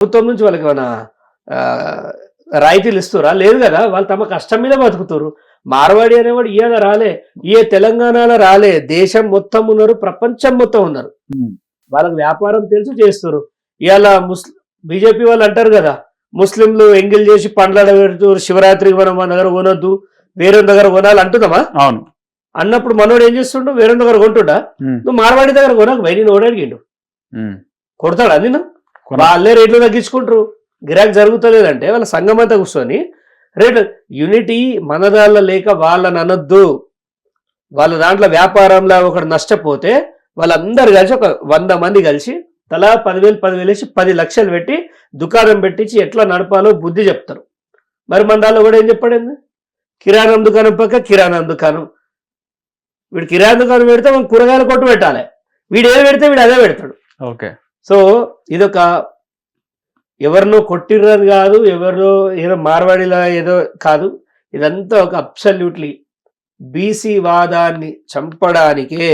ప్రభుత్వం నుంచి వాళ్ళకి ఏమైనా రాయితీలు ఇస్తురా? లేదు కదా వాళ్ళు తమ కష్టం మీద బతుకుతారు మార్వాడి అనేవాడు ఇవాళ రాలే ఏ తెలంగాణలో రాలే దేశం మొత్తం ఉన్నారు ప్రపంచం మొత్తం ఉన్నారు. వాళ్ళకి వ్యాపారం తెలుసు చేస్తారు ఇవాళ ముస్లిం బీజేపీ వాళ్ళు అంటారు కదా ముస్లింలు ఎంగిల్ చేసి పండ్లాడ పెడుతున్నారు శివరాత్రికి మనం మన దగ్గర కొనొద్దు వేరే దగ్గర కొనాలి అంటున్నామా? అవును. అన్నప్పుడు మనోడు ఏం చేస్తుండు వేరే దగ్గర కొంటుండా? నువ్వు మార్వాడి దగ్గర కొనకు బయట నేను ఓడడిగిండు. కొడతాడా నేను కొన- వాళ్ళే రేట్లు తగ్గించుకుంటారు. గిరాక్ జరుగుతలేదంటే వాళ్ళ సంఘం అంతా కూర్చొని రేట్లు యూనిటీ మనదాళ్ళ లేక వాళ్ళని అనొద్దు. వాళ్ళ దాంట్లో వ్యాపారంలో ఒకడు నష్టపోతే వాళ్ళందరూ కలిసి ఒక వంద మంది కలిసి తలా పదివేలు పదివేలు వేసి పది లక్షలు పెట్టి దుకాణం పెట్టించి ఎట్లా నడపాలో బుద్ధి చెప్తారు. మరి మన దానిలో కూడా ఏం చెప్పాడండి? కిరాణం దుకాణం పక్క కిరాణం దుకాణం. వీడు కిరాణం దుకాణం పెడితే మనం కూరగాయల కొట్టు పెట్టాలి. వీడు ఏది పెడితే వీడు అదే పెడతాడు. ఓకే. సో ఇదొక ఎవరినో కొట్టిర్రని కాదు ఎవరినో ఏదో మార్వాడిలా ఏదో కాదు. ఇదంతా ఒక అబ్సల్యూట్లీ బీసీ వాదాన్ని చంపడానికే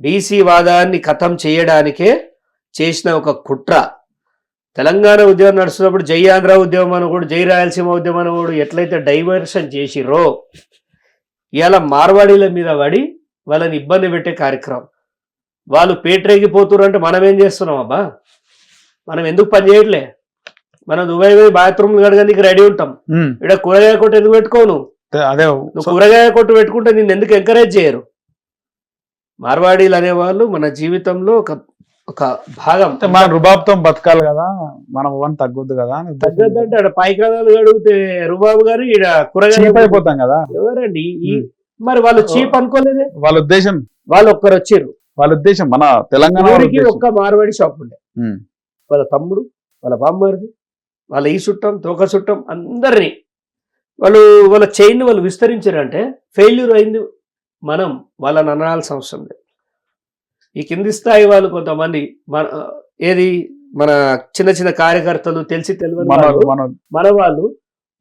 బీసీ వాదాన్ని ఖతం చేయడానికే చేసిన ఒక కుట్ర. తెలంగాణ ఉద్యమం నడుస్తున్నప్పుడు జై ఆంధ్ర ఉద్యమం అని కూడా జై రాయలసీమ ఉద్యమం అనుకోడు కూడా ఎట్లయితే డైవర్షన్ చేసిర్రో ఇలా మార్వాడీల మీద పడి వాళ్ళని ఇబ్బంది పెట్టే కార్యక్రమం. వాళ్ళు పేటరేగిపోతున్నారు అంటే మనం ఏం చేస్తున్నాం అబ్బా? మనం ఎందుకు పని చేయట్లే? మనం దుబాయ్ పోయి బాత్రూమ్ కడగడానికి రెడీ ఉంటాం. ఇక్కడ కూరగాయ కొట్టు ఎందుకు పెట్టుకోను అదే నువ్వు కూరగాయ కొట్టు పెట్టుకుంటే నిన్ను ఎందుకు ఎంకరేజ్ చేయరు? మార్వాడీలు అనేవాళ్ళు మన జీవితంలో ఒక ఒక భాగం. అంటే మన రుబాబ్తో బతకాలి కదా మనం వన్ తగ్గొద్దు కదా ఉద్దేశం. తగ్గద్దంటే ఆడ పైకాదాలు అడిగితే రుబాబు గారు కూరగాయలు అయిపోతాం కదా. ఎవరండి. మరి వాళ్ళు చీప్ అనుకోలేదే? వాళ్ళ ఉద్దేశం? వాళ్ళు ఒక్కరు వచ్చారు వాళ్ళ ఉద్దేశం మన తెలంగాణ. ఒక్క మార్వాడి షాప్ ఉండే. వాళ్ళ తమ్ముడు వాళ్ళ బామ్మరిది వాళ్ళ ఈ చుట్టం తోక చుట్టం అందరినీ వాళ్ళు వాళ్ళ చైన్ వాళ్ళు విస్తరించారంటే ఫెయిల్యూర్ అయింది మనం వాళ్ళని అనాల్సిన అవసరం లేదు. ఈ కింది స్థాయి వాళ్ళు కొంతమంది మన ఏది మన చిన్న చిన్న కార్యకర్తలు తెలిసి తెలియని మన వాళ్ళు,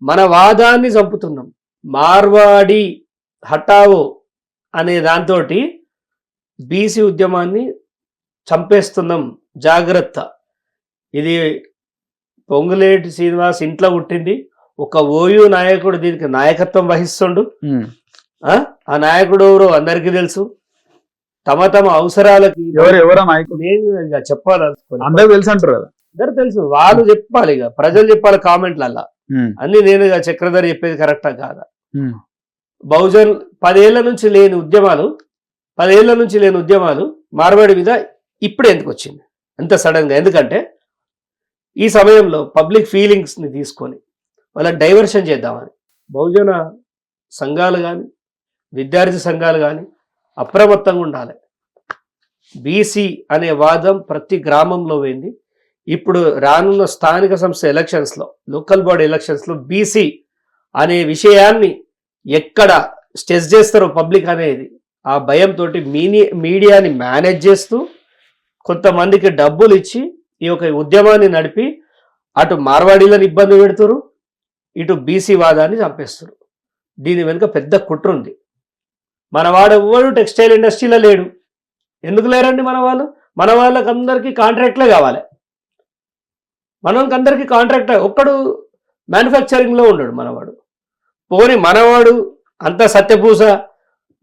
మన వాదాన్ని చంపుతున్నాం. మార్వాడి హటావో అనే దాంతో బీసీ ఉద్యమాన్ని చంపేస్తున్నాం. జాగ్రత్త. ఇది పొంగులేటి శ్రీనివాస్ ఇంట్లో పుట్టింది. ఒక ఓయూ నాయకుడు దీనికి నాయకత్వం వహిస్తుండు. ఆ? ఆ నాయకుడు ఎవరో అందరికీ తెలుసు. తమ తమ అవసరాలకి ఎవరు నాయకుడు? అందరూ తెలుసు అంటారు కదా? అందరు తెలుసు. వాళ్ళు చెప్పాలి ఇక. ప్రజలు చెప్పాలి కామెంట్లల్లా. అన్ని నేను చక్రధర్ చెప్పేది కరెక్టా కాదా? బహుజన్ పదేళ్ళ నుంచి లేని ఉద్యమాలు పదేళ్ళ నుంచి లేని ఉద్యమాలు మార్వాడి మీద ఇప్పుడే ఎందుకు వచ్చింది? అంత సడన్గా ఎందుకంటే ఈ సమయంలో పబ్లిక్ ఫీలింగ్స్ని తీసుకొని వాళ్ళని డైవర్షన్ చేద్దామని. బహుజన సంఘాలు కానీ విద్యార్థి సంఘాలు కానీ అప్రమత్తంగా ఉండాలి. బీసీ అనే వాదం ప్రతి గ్రామంలో పోయింది. ఇప్పుడు రానున్న స్థానిక సంస్థ ఎలక్షన్స్లో లోకల్ బాడీ ఎలక్షన్స్లో బీసీ అనే విషయాన్ని ఎక్కడ స్టెస్ చేస్తారో పబ్లిక్ అనేది ఆ భయంతో మీని మీడియాని మేనేజ్ చేస్తూ కొంతమందికి డబ్బులు ఇచ్చి ఈ యొక్క ఉద్యమాన్ని నడిపి అటు మార్వాడీలను ఇబ్బంది పెడుతురు ఇటు బీసీ వాదాన్ని చంపేస్తారు. దీని వెనుక పెద్ద కుట్ర ఉంది. మన వాడు ఎవ్వడు టెక్స్టైల్ ఇండస్ట్రీలో లేడు. ఎందుకు లేరండి మన వాళ్ళు? మన వాళ్ళకి అందరికీ కాంట్రాక్ట్లే కావాలి. మనకి అందరికీ కాంట్రాక్ట్ ఒక్కడు మ్యానుఫ్యాక్చరింగ్లో ఉండడు మనవాడు. పోని మనవాడు అంత సత్యపూస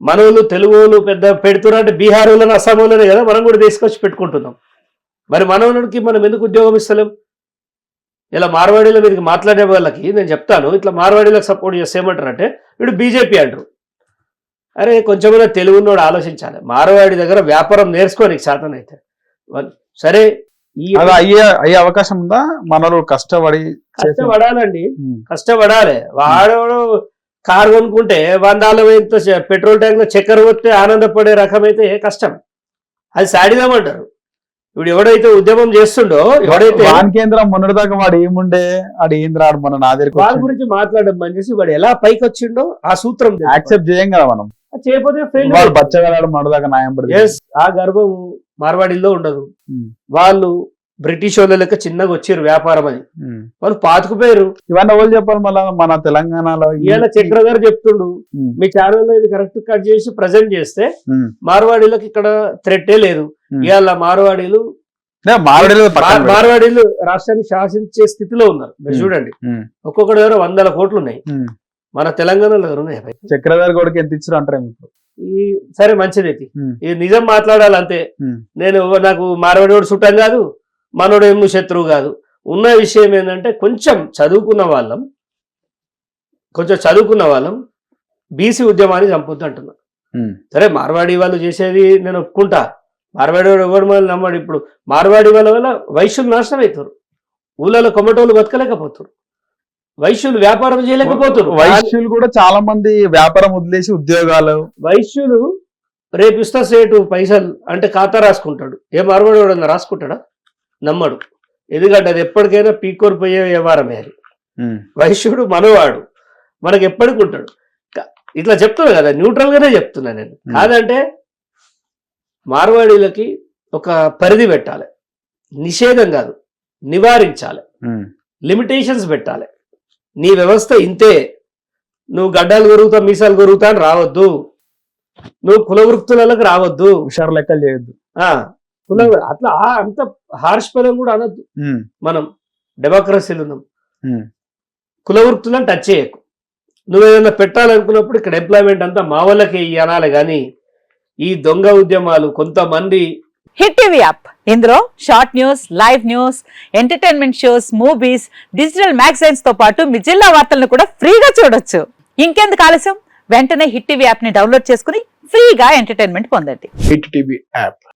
మనోళ్ళు తెలుగులు పెద్ద పెడుతున్నారు అంటే బీహార్ వాళ్ళని అస్సాం వాళ్ళని కదా మనం కూడా తీసుకొచ్చి పెట్టుకుంటున్నాం. మరి మనవనుడికి మనం ఎందుకు ఉద్యోగం ఇస్తలేం? ఇలా మార్వాడీల మీదకి మాట్లాడే వాళ్ళకి నేను చెప్తాను ఇట్లా మార్వాడీలకు సపోర్ట్ చేస్తే ఏమంటారంటే వీడు బీజేపీ అంటారు. అరే కొంచెమైనా తెలుగున్నోడు ఆలోచించాలి. మార్వాడి దగ్గర వ్యాపారం నేర్చుకోనికి శాతం అయితే. సరే అయ్యే అయ్యే అవకాశం ఉందా? మనలో కష్టపడి కష్టపడాలండి. కష్టపడాలి. వాడెవడు కారు కొనుక్కుంటే వందాల వేలతో చే- పెట్రోల్ ట్యాంక్లో చక్కెర కొట్టే ఆనందపడే రకమైతే కష్టం. అది సాడిదామంటారు. ఇప్పుడు ఎవడైతే ఉద్యమం చేస్తుండో ఎవడైతే వాన్ కేంద్రం మొన్నటిదాకా వాడు ఏముండే? వాడు ఏం రాడు మన నా దగ్గరికి వాళ్ళ గురించి మాట్లాడడం పనిచేసి వాడు ఎలా పైకి వచ్చిండో ఆ సూత్రం. యాక్సెప్ట్ చేయం కదా మనం. చేయకపోతే వాడు బచ్చగలాడు మొన్నటిదాకా న్యాయం ఎస్ ఆ గర్వం మార్వాడిల్లో ఉండదు. వాళ్ళు బ్రిటిష్ వాళ్ళ లెక్క చిన్నగా వచ్చారు వ్యాపారం అని. వాళ్ళు పాతుకుపోయారు. ఇవన్నీ ఎవరు చెప్పాలి మళ్ళా? మన తెలంగాణలో ఇవాళ చక్ర గారు చెప్తుండు. మీ ఛానల్లో ఇది కరెక్ట్ కట్ చేసి ప్రజెంట్ చేస్తే మార్వాడీలకు ఇక్కడ థ్రెట్టే లేదు. ఇవాళ మార్వాడీలు మార్వాడీలు రాష్ట్రాన్ని శాసించే స్థితిలో ఉన్నారు. మీరు. చూడండి. ఒక్కొక్కటి దగ్గర వందల కోట్లు ఉన్నాయి. మన తెలంగాణలో దగ్గర ఉన్నాయి. చక్రధారి కొడుకు ఎంత ఇచ్చారు అంటారు ఇప్పుడు ఈ సరే మంచిది ఇది. నిజం మాట్లాడాలి అంతే. నేను నాకు మార్వాడోడు చుట్టం కాదు. మనోడు ఏమో శత్రువు కాదు. ఉన్న విషయం ఏంటంటే కొంచెం చదువుకున్న వాళ్ళం కొంచెం చదువుకున్న వాళ్ళం బీసీ ఉద్యమాన్ని చంపొద్దు అంటున్నా. సరే మార్వాడి వాళ్ళు చేసేది నేను ఒప్పుకుంటా. మార్వాడి వాడు ఎవరు మనల్ని నమ్మడు ఇప్పుడు. మార్వాడి వాళ్ళ వల్ల వైశ్యులు నాశనం అవుతారు ఊళ్ళలో కొమ్మటోళ్ళు బతకలేకపోతారు. వైశ్యులు వ్యాపారం చేయలేకపోతారు. వైశ్యులు కూడా చాలా మంది వ్యాపారం వదిలేసి ఉద్యోగాలు. వైశ్యులు రేపు ఇస్తా సేటు పైసలు అంటే ఖాతా రాసుకుంటాడు. ఏ మార్వాడి వాడు రాసుకుంటాడా? నమ్మడు. ఎందుకంటే అది ఎప్పటికైనా పీకోరు పోయే వ్యవహారమే అది. వైశ్యుడు మనవాడు. మనకి ఎప్పటికి ఉంటాడు. ఇట్లా చెప్తున్నా కదా న్యూట్రల్ గానే చెప్తున్నా నేను. కాదంటే మార్వాడీలకి ఒక పరిధి పెట్టాలి. నిషేధం కాదు. నివారించాలి. లిమిటేషన్స్ పెట్టాలి. నీ వ్యవస్థ ఇంతే. నువ్వు గడ్డాలు కొరుగుతా మీసాలు కొరుగుతా అని రావద్దు. నువ్వు కుల వృత్తులకు రావద్దు. హుషారు లెక్కలు చేయొద్దు. ఆ. కుల అట్లా ఆ అంత హార్ష్ పదం కూడా అనొద్దు. మనం డెమోక్రసీలు ఉన్నాం. కుల వృత్తులను టచ్ చేయకు. నువ్వు ఏదైనా పెట్టాలనుకున్నప్పుడు ఇక్కడ ఎంప్లాయ్మెంట్ అంతా మా వాళ్ళకే అనాలి కానీ ఈ దొంగ ఉద్యమాలు కొంతమంది హిట్ టీవీ యాప్ ఇందులో short news live news entertainment shows movies digital మ్యాగజైన్స్తో పాటు మీ జిల్లా వార్తలను కూడా ఫ్రీగా చూడొచ్చు. ఇంకెందుకు ఆలస్యం? వెంటనే హిట్ టీవీ యాప్ని డౌన్లోడ్ చేసుకుని ఫ్రీగా ఎంటర్టైన్మెంట్ పొందండి. Hit TV app